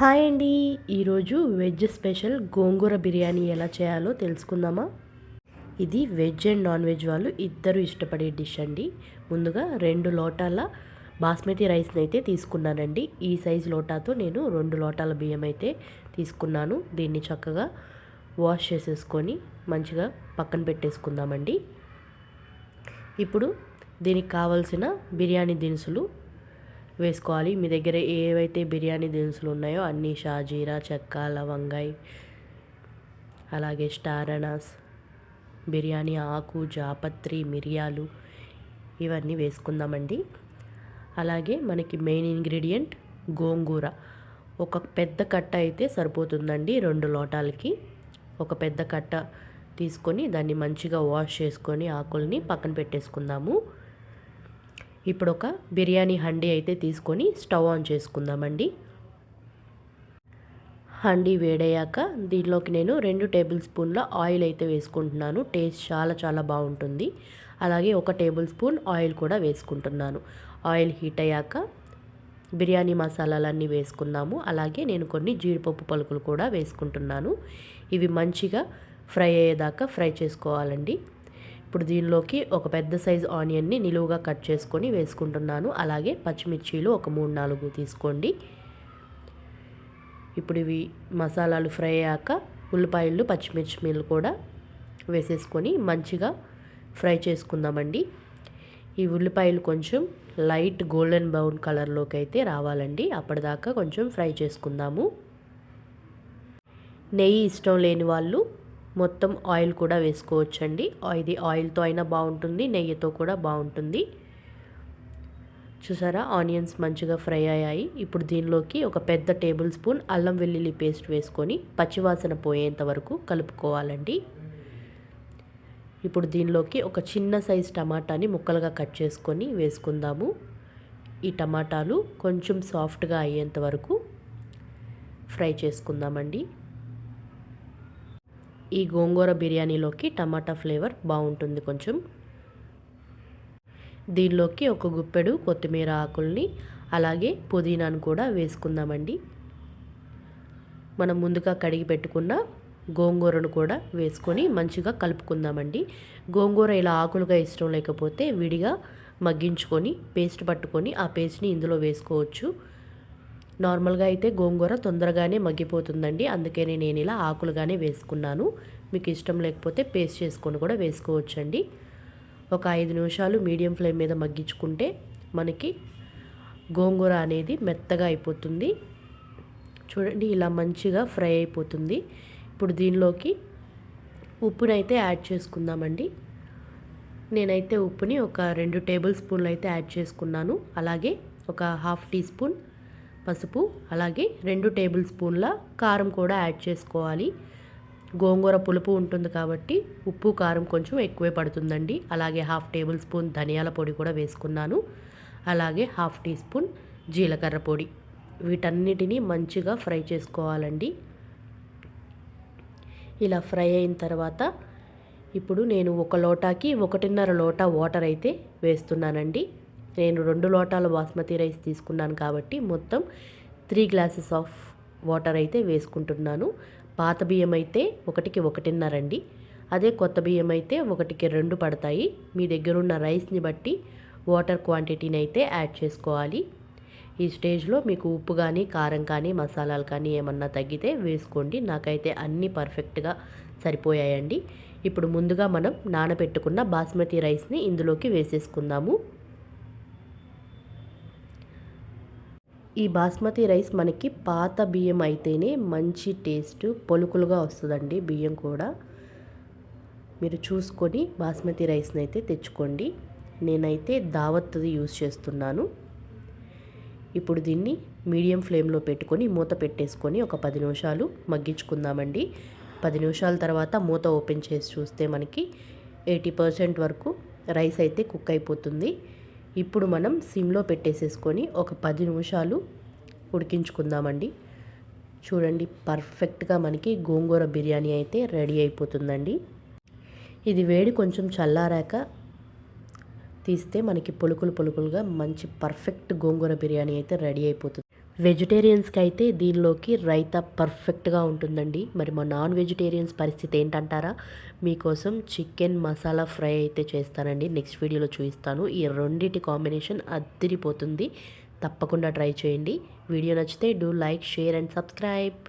Hi అండి. ఈరోజు veg special గోంగూర బిర్యానీ ఎలా చేయాలో తెలుసుకుందామా? ఇది వెజ్ అండ్ నాన్ వెజ్ వాళ్ళు ఇద్దరు ఇష్టపడే డిష్ అండి. ముందుగా రెండు లోటాల బాస్మతి రైస్ని అయితే తీసుకున్నానండి. ఈ సైజ్ లోటాతో నేను రెండు లోటాల బియ్యం అయితే తీసుకున్నాను. దీన్ని చక్కగా వాష్ చేసేసుకొని మంచిగా పక్కన పెట్టేసుకుందామండి. ఇప్పుడు దీనికి కావలసిన బిర్యానీ దినుసులు వేసుకోవాలి. మీ దగ్గర ఏవైతే బిర్యానీ దినుసులు ఉన్నాయో అన్నీ షాజీరా చెక్క లవంగాయ్ అలాగే స్టార్ అనాస్ బిర్యానీ ఆకు జాపత్రి మిరియాలు ఇవన్నీ వేసుకుందామండి. అలాగే మనకి మెయిన్ ఇంగ్రీడియంట్ గోంగూర. ఒక పెద్ద కట్ట అయితే సరిపోతుందండి రెండు లోటాలకి. ఒక పెద్ద కట్ట తీసుకొని దాన్ని మంచిగా వాష్ చేసుకొని ఆకుల్ని పక్కన పెట్టేసుకుందాము. ఇప్పుడు ఒక బిర్యానీ హండీ అయితే తీసుకొని స్టవ్ ఆన్ చేసుకుందామండి. హండీ వేడయ్యాక దీనిలోకి నేను రెండు టేబుల్ స్పూన్ల ఆయిల్ అయితే వేసుకుంటున్నాను. టేస్ట్ చాలా చాలా బాగుంటుంది. అలాగే ఒక టేబుల్ స్పూన్ ఆయిల్ కూడా వేసుకుంటున్నాను. ఆయిల్ హీట్ అయ్యాక బిర్యానీ మసాలాలన్నీ వేసుకుందాము. అలాగే నేను కొన్ని జీడిపప్పు పలుకులు కూడా వేసుకుంటున్నాను. ఇవి మంచిగా ఫ్రై అయ్యేదాకా ఫ్రై చేసుకోవాలండి. ఇప్పుడు దీనిలోకి ఒక పెద్ద సైజు ఆనియన్ని నిలువుగా కట్ చేసుకొని వేసుకుంటున్నాను. అలాగే పచ్చిమిర్చీలు ఒక మూడు నాలుగు తీసుకోండి. ఇప్పుడు ఇవి మసాలాలు ఫ్రై అయ్యాక ఉల్లిపాయలు పచ్చిమిర్చి కూడా వేసేసుకొని మంచిగా ఫ్రై చేసుకుందామండి. ఈ ఉల్లిపాయలు కొంచెం లైట్ గోల్డెన్ బ్రౌన్ కలర్లోకి అయితే రావాలండి. అప్పటిదాకా కొంచెం ఫ్రై చేసుకుందాము. నెయ్యి ఇష్టం లేని వాళ్ళు మొత్తం ఆయిల్ కూడా వేసుకోవచ్చండి. ఇది ఆయిల్తో అయినా బాగుంటుంది నెయ్యితో కూడా బాగుంటుంది. చూసారా ఆనియన్స్ మంచిగా ఫ్రై అయ్యాయి. ఇప్పుడు దీనిలోకి ఒక పెద్ద టేబుల్ స్పూన్ అల్లం వెల్లుల్లి పేస్ట్ వేసుకొని పచ్చివాసన పోయేంత వరకు కలుపుకోవాలండి. ఇప్పుడు దీనిలోకి ఒక చిన్న సైజ్ టమాటాని ముక్కలుగా కట్ చేసుకొని వేసుకుందాము. ఈ టమాటాలు కొంచెం సాఫ్ట్గా అయ్యేంత వరకు ఫ్రై చేసుకుందామండి. ఈ గోంగూర బిర్యానీలోకి టమాటా ఫ్లేవర్ బాగుంటుంది కొంచెం. దీనిలోకి ఒక గుప్పెడు కొత్తిమీర ఆకుల్ని అలాగే పుదీనాను కూడా వేసుకుందామండి. మనం ముందుగా కడిగి పెట్టుకున్న గోంగూరను కూడా వేసుకొని మంచిగా కలుపుకుందామండి. గోంగూర ఇలా ఆకులుగా ఇష్టం లేకపోతే విడిగా మగ్గించుకొని పేస్ట్ పట్టుకొని ఆ పేస్ట్ని ఇందులో వేసుకోవచ్చు. నార్మల్గా అయితే గోంగూర తొందరగానే మగ్గిపోతుందండి. అందుకనే నేను ఇలా ఆకులుగానే వేసుకున్నాను. మీకు ఇష్టం లేకపోతే పేస్ట్ చేసుకొని కూడా వేసుకోవచ్చండి. ఒక ఐదు నిమిషాలు మీడియం ఫ్లేమ్ మీద మగ్గించుకుంటే మనకి గోంగూర అనేది మెత్తగా అయిపోతుంది. చూడండి ఇలా మంచిగా ఫ్రై అయిపోతుంది. ఇప్పుడు దీనిలోకి ఉప్పునైతే యాడ్ చేసుకుందామండి. నేనైతే ఉప్పుని ఒక రెండు టేబుల్ స్పూన్లు అయితే యాడ్ చేసుకున్నాను. అలాగే ఒక హాఫ్ టీ స్పూన్ పసుపు అలాగే రెండు టేబుల్ స్పూన్ల కారం కూడా యాడ్ చేసుకోవాలి. గోంగూర పులుపు ఉంటుంది కాబట్టి ఉప్పు కారం కొంచెం ఎక్కువే పడుతుందండి. అలాగే హాఫ్ టేబుల్ స్పూన్ ధనియాల పొడి కూడా వేసుకున్నాను. అలాగే హాఫ్ టీ స్పూన్ జీలకర్ర పొడి. వీటన్నిటిని మంచిగా ఫ్రై చేసుకోవాలండి. ఇలా ఫ్రై అయిన తర్వాత ఇప్పుడు నేను ఒక లోటాకి ఒకటిన్నర లోటా వాటర్ అయితే వేస్తున్నానండి. నేను రెండు లోటాల బాస్మతి రైస్ తీసుకున్నాను కాబట్టి మొత్తం త్రీ గ్లాసెస్ ఆఫ్ వాటర్ అయితే వేసుకుంటున్నాను. పాత బియ్యం అయితే ఒకటికి ఒకటిన్నరండి అదే కొత్త బియ్యం అయితే ఒకటికి రెండు పడతాయి. మీ దగ్గర ఉన్న రైస్ని బట్టి వాటర్ క్వాంటిటీని అయితే యాడ్ చేసుకోవాలి. ఈ స్టేజ్లో మీకు ఉప్పు కానీ కారం కానీ మసాలాలు కానీ ఏమన్నా తగ్గితే వేసుకోండి. నాకైతే అన్నీ పర్ఫెక్ట్గా సరిపోయాయండి. ఇప్పుడు ముందుగా మనం నానబెట్టుకున్న బాస్మతి రైస్ని ఇందులోకి వేసేసుకుందాము. ఈ బాస్మతి రైస్ మనకి పాత బియ్యం అయితేనే మంచి టేస్ట్ పొలుకులుగా వస్తుందండి బియ్యం కూడా. మీరు చూసుకొని బాస్మతి రైస్ని అయితే తెచ్చుకోండి. నేనైతే దావత్ది యూస్ చేస్తున్నాను. ఇప్పుడు దీన్ని మీడియం ఫ్లేమ్లో పెట్టుకొని మూత పెట్టేసుకొని ఒక పది నిమిషాలు మగ్గించుకుందామండి. పది నిమిషాల తర్వాత మూత ఓపెన్ చేసి చూస్తే మనకి ఎయిటీ పర్సెంట్ వరకు రైస్ అయితే కుక్ అయిపోతుంది. ఇప్పుడు మనం సిమ్లో పెట్టేసేసుకొని ఒక పది నిమిషాలు ఉడికించుకుందామండి. చూడండి పర్ఫెక్ట్గా మనకి గోంగూర బిర్యానీ అయితే రెడీ అయిపోతుందండి. ఇది వేడి కొంచెం చల్లారాక తీస్తే మనకి పొలుకులు పొలుకులుగా మంచి పర్ఫెక్ట్ గోంగూర బిర్యానీ అయితే రెడీ అయిపోతుంది. వెజిటేరియన్స్కి అయితే దీనిలోకి రైతా పర్ఫెక్ట్గా ఉంటుందండి. మరి మా నాన్ వెజిటేరియన్స్ పరిస్థితి ఏంటంటారా? మీకోసం చికెన్ మసాలా ఫ్రై అయితే చేస్తానండి. నెక్స్ట్ వీడియోలో చూపిస్తాను. ఈ రెండింటి కాంబినేషన్ అద్దిరిపోతుంది తప్పకుండా ట్రై చేయండి. వీడియో నచ్చితే do like share and subscribe.